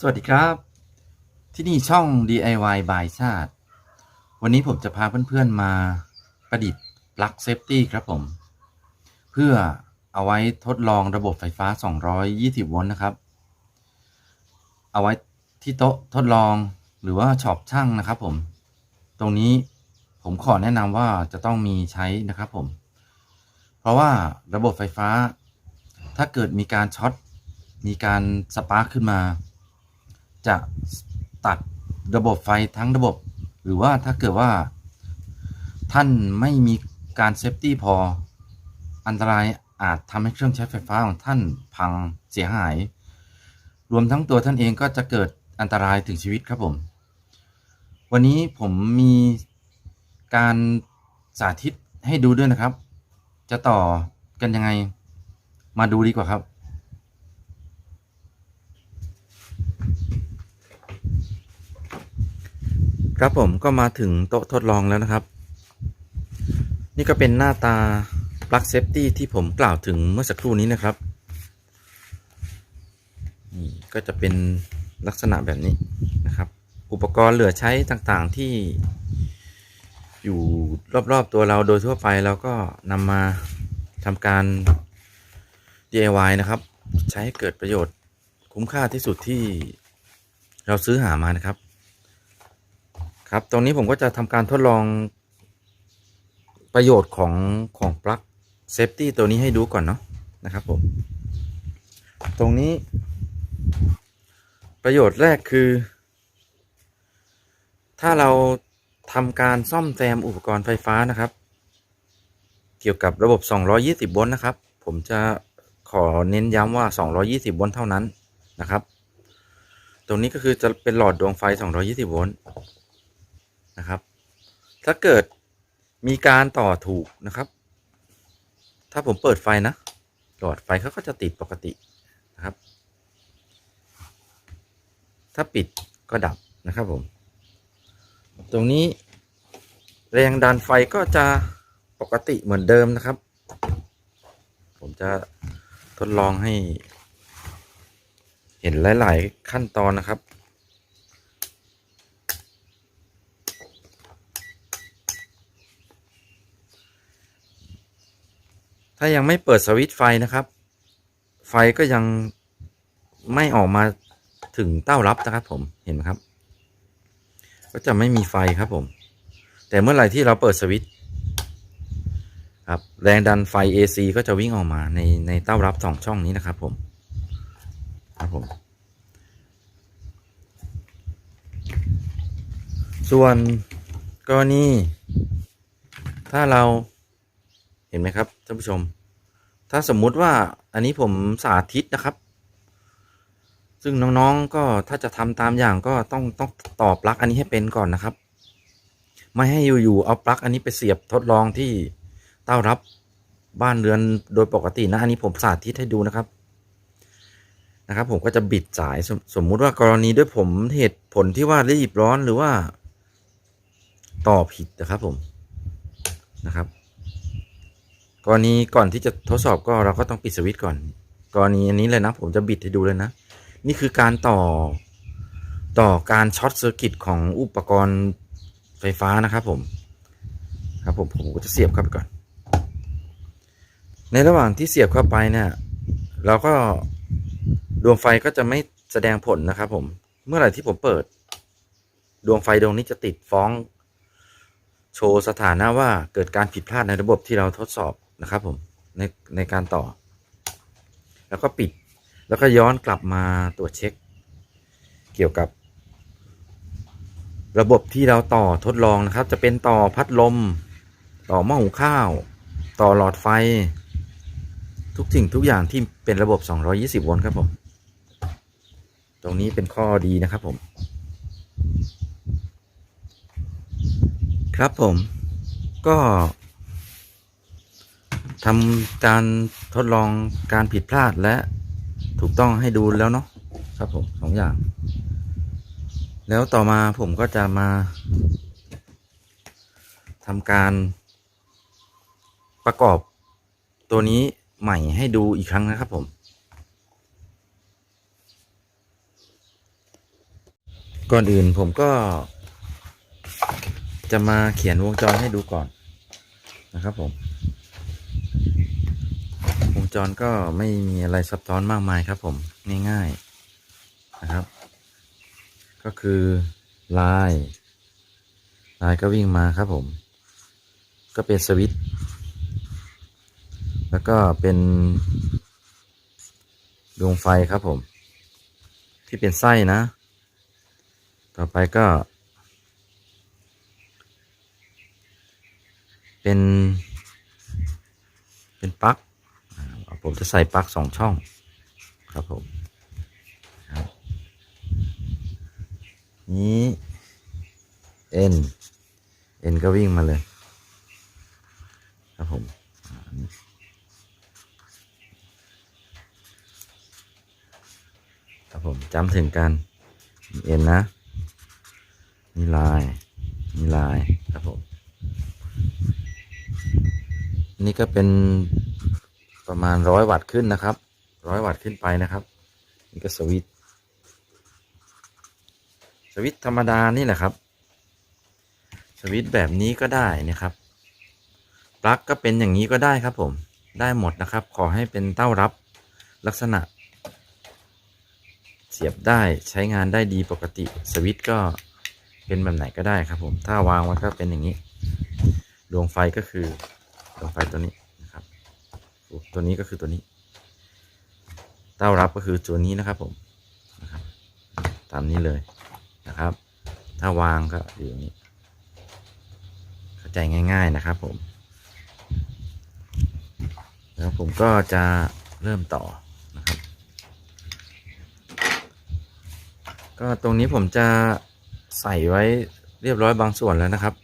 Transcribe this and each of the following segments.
สวัสดีครับ ที่นี่ช่อง DIY by ชาติ วันนี้ผมจะพาเพื่อนๆมาประดิษฐ์ปลั๊กเซฟตี้ครับผม เพื่อเอาไว้ทดลองระบบไฟฟ้า 220 โวลต์นะครับ เอาไว้ที่โต๊ะทดลองหรือว่าช็อปช่างนะครับผม ตรงนี้ผมขอแนะนำว่าจะต้องมีใช้นะครับผม เพราะว่าระบบไฟฟ้า ถ้าเกิดมีการช็อตมีการสปาร์คขึ้นมา จะตัดระบบไฟทั้งระบบ หรือว่าถ้าเกิดว่า ท่านไม่มีการเซฟตี้พอ อันตรายอาจทำให้เครื่องใช้ไฟฟ้าของท่านพังเสียหาย รวมทั้งตัวท่านเองก็จะเกิดอันตรายถึงชีวิตครับผม วันนี้ผมมีการสาธิตให้ดูด้วยนะครับ จะต่อกันยังไง มาดูดีกว่าครับ ครับผมก็มาถึงโต๊ะทดลองแล้วนะครับ นี่ก็เป็นหน้าตาปลั๊กเซฟตี้ที่ผมกล่าวถึงเมื่อสักครู่นี้นะครับนี่ก็จะเป็นลักษณะแบบนี้นะครับ อุปกรณ์เหลือใช้ต่างๆที่อยู่รอบๆตัวเราโดยทั่วไปเราก็นำมาทำการ DIY นะครับ ใช้ให้เกิดประโยชน์คุ้มค่าที่สุดที่เราซื้อหามานะครับ ครับ ตรงนี้ผมก็จะทำการทดลองประโยชน์ของของปลั๊กเซฟตี้ตัวนี้ให้ดูก่อนเนาะนะครับผม ตรงนี้ ประโยชน์แรกคือ ถ้าเราทำการซ่อมแซมอุปกรณ์ไฟฟ้านะครับ เกี่ยวกับระบบ 220 โวลต์นะครับ ผมจะขอเน้นย้ำว่า 220 โวลต์เท่านั้นนะครับ ตรงนี้ก็คือจะเป็นหลอดดวงไฟ 220 โวลต์ นะครับ ถ้าเกิดมีการต่อถูกนะครับ ถ้าผมเปิดไฟนะ หลอดไฟเขาก็จะติดปกตินะครับ ถ้าปิดก็ดับนะครับผม ตรงนี้แรงดันไฟก็จะปกติเหมือนเดิมนะครับ ผมจะทดลองให้ เห็นหลาย ๆ ขั้นตอนนะครับ ถ้ายังไม่เปิดสวิตช์ไฟนะครับ ไฟก็ยังไม่ออกมาถึงเต้ารับนะครับ ผมเห็นไหมครับ ก็จะไม่มีไฟครับผม แต่เมื่อไหร่ที่เราเปิดสวิตช์ครับแรงดันไฟ AC ก็จะวิ่งออกมาในในเต้ารับสองช่องนี้นะครับผมครับผม ส่วนกรณีถ้าเราเห็นไหมครับ ท่านผู้ชม ถ้าสมมุติว่าอันนี้ผมสาธิตนะครับ ซึ่งน้องๆก็ถ้าจะทำตามอย่างก็ต้องต้องต่อปลั๊กอันนี้ให้เป็นก่อนนะครับ ไม่ให้อยู่ๆเอาปลั๊กอันนี้ไปเสียบทดลองที่เต้ารับบ้านเรือนโดยปกตินะ อันนี้ผมสาธิตให้ดูนะครับนะครับ ผมก็จะบิดสายสมสมมุติว่ากรณีด้วยผมเหตุผลที่ว่ารีบร้อนหรือว่า ต่อผิดนะครับผมนะครับ กรณีก่อนที่จะทดสอบก็เราก็ต้องปิดสวิตช์ก่อน กรณีอันนี้เลยนะ ผมจะบิดให้ดูเลยนะ นี่คือการต่อต่อการช็อตเซอร์กิตของอุปกรณ์ไฟฟ้านะครับผม ครับผมผมก็จะเสียบเข้าไปก่อน ในระหว่างที่เสียบเข้าไปเนี่ย เราก็ดวงไฟก็จะไม่แสดงผลนะครับผม เมื่อไหร่ที่ผมเปิด ดวงไฟดวงนี้จะติดฟ้อง โชว์สถานะว่าเกิดการผิดพลาดในระบบที่เราทดสอบ นะครับผมในในการต่อ แล้วก็ปิด แล้วก็ย้อนกลับมาตรวจเช็ค เกี่ยวกับ ระบบที่เราต่อทดลองนะครับ จะเป็นต่อพัดลม ต่อหม้อหุงข้าว ต่อหลอดไฟ ทุกสิ่งทุกอย่างที่เป็นระบบ 220 โวลต์ครับผม ตรงนี้เป็นข้อดีนะครับผม ครับผมก็ ทำการทดลองการผิดพลาดและถูกต้องให้ดูแล้วเนาะครับผมสองอย่าง แล้วต่อมาผมก็จะมาทำการประกอบตัวนี้ใหม่ให้ดูอีกครั้งนะครับผม ก่อนอื่นผมก็ จะมาเขียนวงจรให้ดูก่อนนะครับผม วงจรก็ไม่มีอะไรซับซ้อนมากมายครับผมง่ายๆนะครับ ก็คือลายลายก็วิ่งมาครับผม ก็เป็นสวิตช์แล้วก็เป็นดวงไฟครับผม ที่เป็นไส้นะ ต่อไปก็ เป็นปลั๊กอ่า ผมจะใส่ปลั๊กสองช่องครับผมครับนี้ N N ก็วิ่งมาเลย ครับผมครับผมจำถึงกัน N นะนี่ลายนี่ลายครับผม นี่ก็เป็น ประมาณร้อยวัตต์ขึ้นนะครับร้อยวัตต์ขึ้นไปนะครับ นี่ก็สวิตสวิตธรรมดานี่แหละครับ สวิตแบบนี้ก็ได้นะครับปลั๊กก็เป็นอย่างนี้ก็ได้ครับผมได้หมดนะครับ ขอให้เป็นเต้ารับลักษณะ เสียบได้ใช้งานได้ดีปกติสวิตก็เป็นแบบไหนก็ได้ครับผมถ้าวางไว้ก็เป็นอย่างนี้ ดวงไฟก็คือดวงไฟตัวนี้ ตัวนี้ก็คือตัวนี้ เต้ารับก็คือตัวนี้นะครับผมนะครับตามนี้เลยนะครับ ถ้าวางก็อยู่อย่างนี้ เข้าใจง่าย ๆนะครับผม แล้วผมก็จะเริ่มต่อนะครับ ก็ตรงนี้ผมจะใส่ไว้เรียบร้อยบางส่วนแล้วนะครับ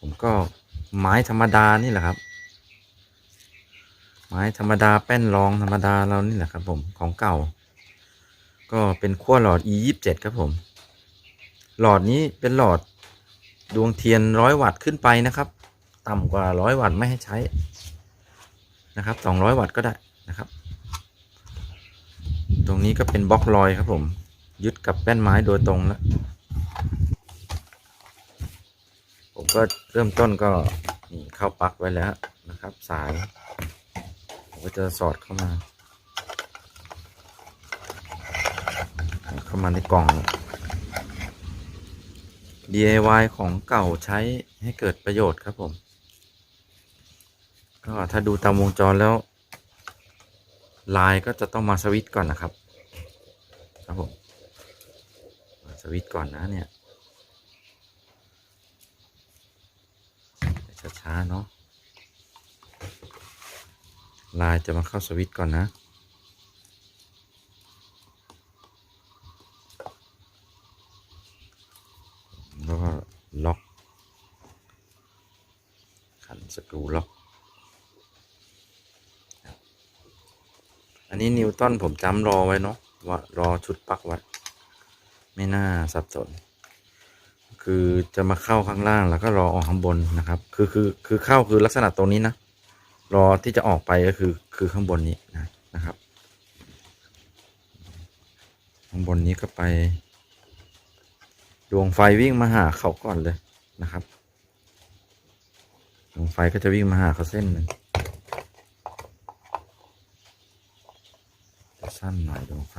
ผมก็ไม้ธรรมดานี่แหละครับ ไม้ธรรมดาแป้นรองธรรมดาเรานี่แหละครับผมของเก่า ก็เป็นขั้วหลอด e 2 7ครับผม หลอดนี้เป็นหลอดดวงเทียนร้อยวัตต์ขึ้นไปนะครับ ต่ำกว่าร้อยวัตต์ไม่ให้ใช้นะครับสองร้อยวัตต์ก็ได้นะครับ ตรงนี้ก็เป็นบล็อกลอยครับผม ยึดกับแป้นไม้โดยตรงแล้วผมก็เริ่มต้นก็เข้าปักไว้แล้วนะครับ สาย ก็จะสอดเข้ามา เข้ามาในกล่อง DIY ของเก่าใช้ให้เกิดประโยชน์ครับผม ก็ถ้าดูตามวงจรแล้ว ลายก็จะต้องมาสวิตช์ก่อนนะครับ ครับผมมาสวิตช์ก่อนนะเนี่ยช้าๆเนาะ ลายจะมาเข้าสวิตช์ก่อนนะแล้วก็ล็อก ขันสกรูล็อก อันนี้นิวตันผมจำรอไว้เนาะว่ารอชุดปลั๊กไว้ ไม่น่าสับสน คือจะมาเข้าข้างล่างแล้วก็รอออกข้างบนนะครับ คือคือคือเข้าคือลักษณะตรงนี้นะ รอที่จะออกไปก็คือคือข้างบนนี้นะนะครับ ข้างบนนี้ก็ไป ดวงไฟวิ่งมาหาเขาก่อนเลยนะครับ ดวงไฟก็จะวิ่งมาหาเขาเส้นหนึ่งสั้นหน่อยดวงไฟ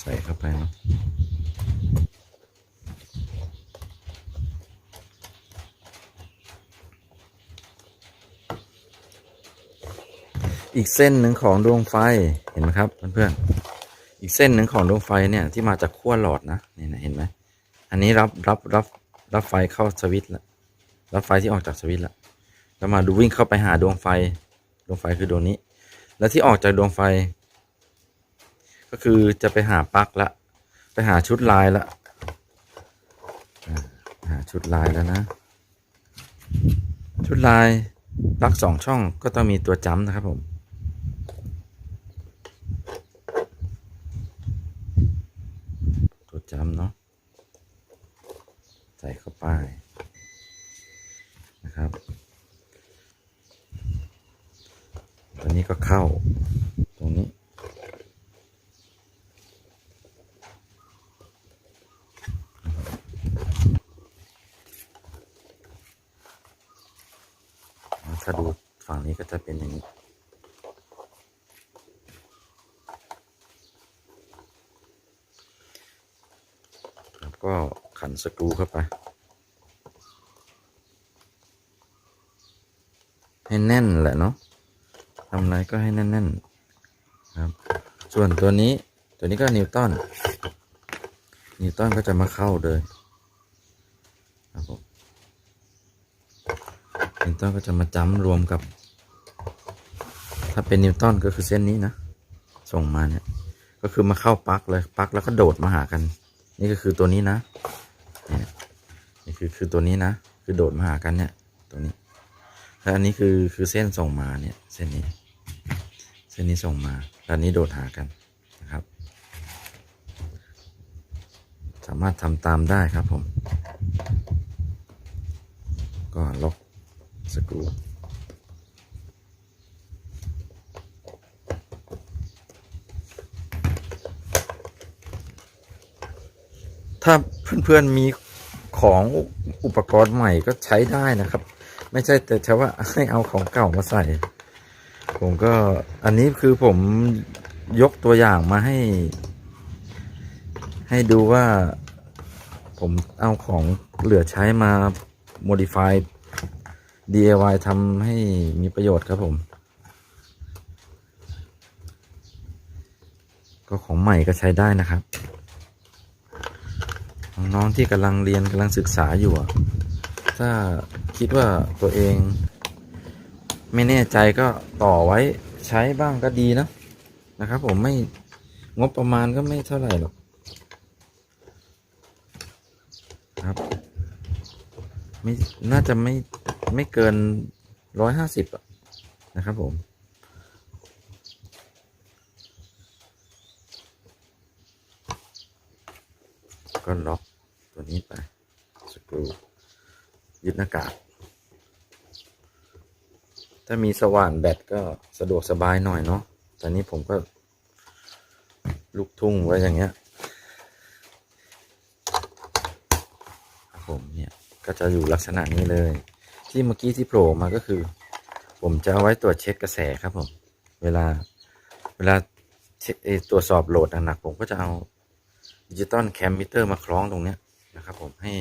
ใส่เข้าไปเนาะ อีกเส้นหนึ่งของดวงไฟเห็นไหมครับเพื่อนๆอีกเส้นหนึ่งของดวงไฟเนี่ยที่มาจากขั้วหลอดนะนี่นะเห็นไหมอันนี้รับรับรับรับไฟเข้าสวิตช์แล้วรับไฟที่ออกจากสวิตช์แล้วแล้วมาดูวิ่งเข้าไปหาดวงไฟดวงไฟคือดวงนี้ แล้วที่ออกจากดวงไฟ ก็คือจะไปหาปลั๊กละ ไปหาชุดลายละหาชุดลายแล้วนะ ชุดลายปลั๊กสองช่องก็ต้องมีตัวจัมป์นะครับผม ตัวจัมป์เนาะ ใส่เข้าไปนะครับ ตัวนี้ก็เข้า ตรงนี้ ถ้าดูฝั่งนี้ก็จะเป็นอย่างนี้ แล้วก็ขันสกรูเข้าไป ให้แน่นแหละเนาะทำอะไรก็ให้แน่นๆครับ ส่วนตัวนี้ตัวนี้ก็นิวตันนิวตันก็จะมาเข้าเลยครับผม นิวตันก็จะมาจ้ำรวมกับ ถ้าเป็นนิวตันก็คือเส้นนี้นะ ส่งมาเนี่ย ก็คือมาเข้าปลั๊กเลยปลั๊กแล้วก็โดดมาหากัน นี่ก็คือตัวนี้นะเนี่ยนี่คือคือตัวนี้นะ คือโดดมาหากันเนี่ย ตัวนี้แล้วอันนี้คือคือเส้นส่งมาเนี่ย เส้นนี้ เส้นนี้ส่งมาแล้วอันนี้โดดหากันนะครับ สามารถทำตามได้ครับผม ก็ล็อก สกรูถ้าเพื่อนๆมีของอุปกรณ์ใหม่ก็ใช้ได้นะครับ ไม่ใช่แต่เฉพาะว่าให้เอาของเก่ามาใส่ ผมก็อันนี้คือผมยกตัวอย่างมาให้ ให้ดูว่าผมเอาของเหลือใช้มา modify DIY ทำให้มีประโยชน์ครับผม ก็ของใหม่ก็ใช้ได้นะครับ น้องที่กำลังเรียนกำลังศึกษาอยู่ ถ้าคิดว่าตัวเอง ไม่แน่ใจก็ต่อไว้ใช้บ้างก็ดีนะนะครับผมไม่งบประมาณก็ไม่เท่าไหร่หรอกครับไม่น่าจะไม่ ไม่เกินร้อยห้าสิบนะครับผม ก็ล็อกตัวนี้ไปสกรูยึดหน้ากากถ้ามีสว่านแบตก็สะดวกสบายหน่อยเนาะแต่นี้ผมก็ ลูกทุ่งไว้อย่างเงี้ยครับผมเนี่ย ก็จะอยู่ลักษณะนี้เลย ที่เมื่อกี้ที่โผล่มาก็คือ ผมจะเอาไว้ตรวจเช็คกระแสครับผม เวลาเวลาตรวจสอบโหลดหนักๆผมก็จะเอาดิจิตอลแคมมิเตอร์มาคล้องตรงเนี้ยนะครับ ผมให้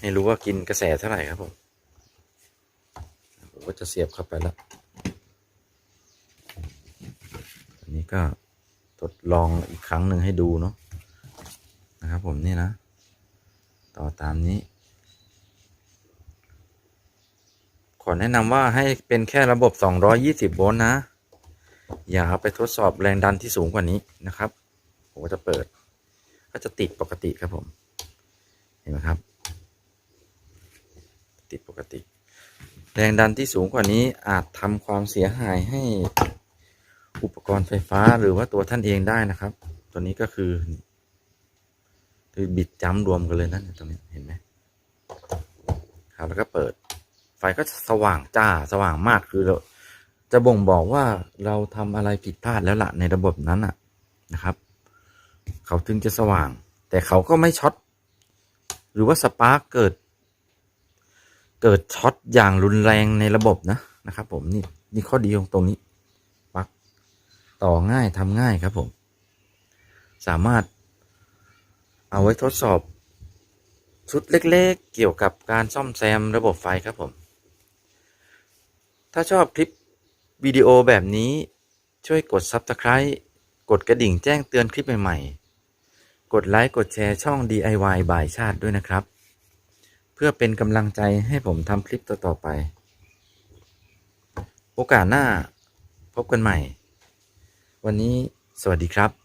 ให้รู้ว่ากินกระแสเท่าไหร่ครับผมผมก็จะเสียบเข้าไปแล้วอันนี้ก็ทดลองอีกครั้งหนึ่งให้ดูเนาะนะครับผมนี่นะ ต่อตามนี้ ข อแนะนำว่าให้เป็นแค่ระบบ 220 โวลต์นะ อย่าเอาไปทดสอบแรงดันที่สูงกว่านี้นะครับผมก็จะเปิด ก็จะติดปกติครับผม เห็นไหมครับ ติดปกติ แรงดันที่สูงกว่านี้อาจทำความเสียหายให้อุปกรณ์ไฟฟ้าหรือว่าตัวท่านเองได้นะครับ ตัวนี้ก็คือคือบิดจ้ำรวมกันเลยนั่นตรงนี้เห็นไหมครับแล้วก็เปิด ไฟก็สว่างจ้าสว่างมากคือเราจะบ่งบอกว่าเราทำอะไรผิดพลาดแล้วล่ะในระบบนั้นอะนะครับ เขาถึงจะสว่าง แต่เขาก็ไม่ช็อตหรือว่าสปาร์กเกิด เกิดช็อตอย่างรุนแรงในระบบนะนะครับ ผมนี่นี่ข้อดีของตรงนี้ปลั๊กต่อง่ายทำง่ายครับผม สามารถเอาไว้ทดสอบชุดเล็กๆ เกี่ยวกับการซ่อมแซมระบบไฟครับผม ถ้าชอบคลิปวิดีโอแบบนี้ช่วยกด Subscribe กดกระดิ่งแจ้งเตือนคลิปใหม่ ๆ กดไลค์กดแชร์ช่อง DIY บายชาติด้วยนะครับ เพื่อเป็นกำลังใจให้ผมทำคลิปต่อ ๆ ไป โอกาสหน้าพบกันใหม่ วันนี้สวัสดีครับ